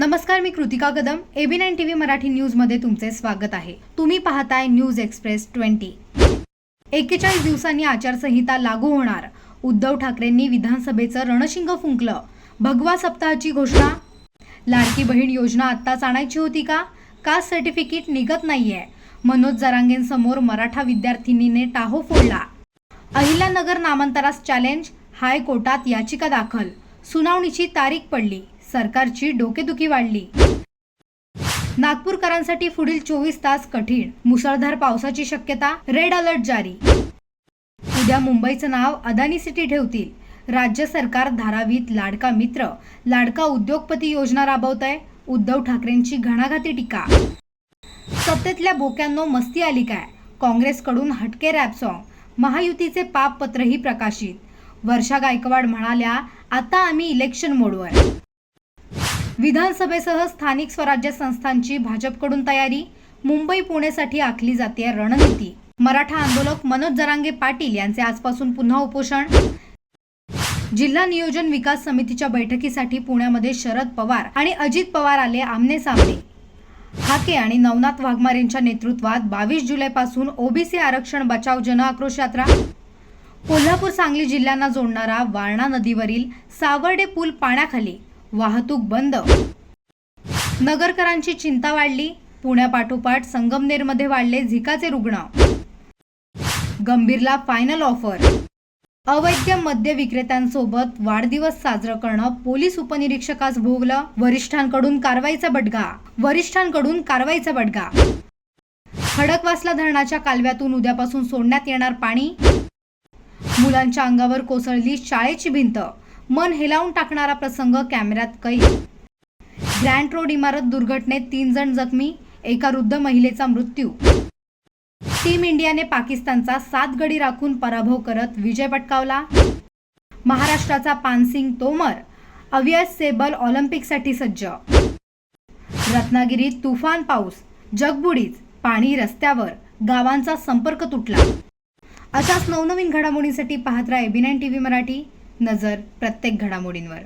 नमस्कार मी Kritika Kadam. AB nine T V Marathi न्यूजमध्ये तुमचे स्वागत आहे. तुम्ही पाहताय न्यूज एक्सप्रेस ट्वेंटी. एक्केचाळीस दिवसांनी आचारसंहिता लागू होणार. उद्धव ठाकरेंनी विधानसभेचं रणशिंग फुंकलं. भगवा सप्ताहाची घोषणा. लाडकी बहीण योजना आत्ताच आणायची होती का? कास्ट सर्टिफिकेट निघत नाहीये. मनोज जरांगेंसमोर मराठा विद्यार्थिनीने टाहो फोडला. अहिल्यानगर नामांतरास चॅलेंज हायकोर्टात याचिका दाखल. सुनावणीची तारीख पडली. सरकारची डोकेदुखी वाढली. नागपूरकरांसाठी पुढील चोवीस तास कठीण. मुसळधार पावसाची शक्यता रेड अलर्ट जारी. उद्या मुंबईचं नाव अदानी सिटी ठेवतील. राज्य सरकार धारावीत लाडका मित्र लाडका उद्योगपती योजना राबवत आहे उद्धव ठाकरेंची घणाघाती टीका. सत्तेतल्या बोक्यांनो मस्ती आली काय? काँग्रेसकडून हटके रॅप सॉन्ग. महायुतीचे पापपत्रही प्रकाशित. वर्षा गायकवाड म्हणाल्या आता आम्ही इलेक्शन मोडवर विधानसभेसह स्थानिक स्वराज्य संस्थांची भाजपकडून तयारी मुंबई पुणेसाठी आखली जाते रणनीती. मराठा आंदोलक मनोज जरांगे पाटील यांचे आजपासून पुन्हा उपोषण. जिल्हा नियोजन विकास समितीच्या बैठकीसाठी पुण्यामध्ये शरद पवार आणि अजित पवार आले आमने सामने. हाके आणि नवनाथ वाघमारेंच्या नेतृत्वात बावीस जुलैपासून ओबीसी आरक्षण बचाव जन आक्रोश यात्रा. कोल्हापूर सांगली जिल्ह्यांना जोडणारा वारणा नदीवरील सावर्डे पूल पाण्याखाली वाहतूक बंद. नगरकरांची चिंता वाढली. पुण्यापाठोपाठ संगमनेरमध्ये वाढले झिकाचे रुग्ण. गंभीरला फायनल ऑफर अवैध मद्य विक्रेत्यांसोबत वाढदिवस साजरं करणं पोलीस उपनिरीक्षकास भोगलं. वरिष्ठांकडून कारवाईचा बडगा. वरिष्ठांकडून कारवाईचा बडगा. खडकवासला धरणाच्या कालव्यातून उद्यापासून सोडण्यात येणार पाणी. मुलांच्या अंगावर कोसळली शाळेची भिंत. मन हेलावून टाकणारा प्रसंग कॅमेऱ्यात कैद. ग्रँड रोड इमारत दुर्घटनेत तीन जण जखमी एका वृद्ध महिलेचा मृत्यू. टीम इंडियाने पाकिस्तानचा सात गडी राखून पराभव करत विजय पटकावला. महाराष्ट्राचा पानसिंग तोमर अवियस सेबल ऑलिम्पिकसाठी सज्ज. रत्नागिरीत तुफान पाऊस जगबुडीच पाणी रस्त्यावर गावांचा संपर्क तुटला. अशाच नवनवीन घडामोडींसाठी पाहत राहा AB nine T V Marathi. नजर प्रत्येक घडामोडींवर.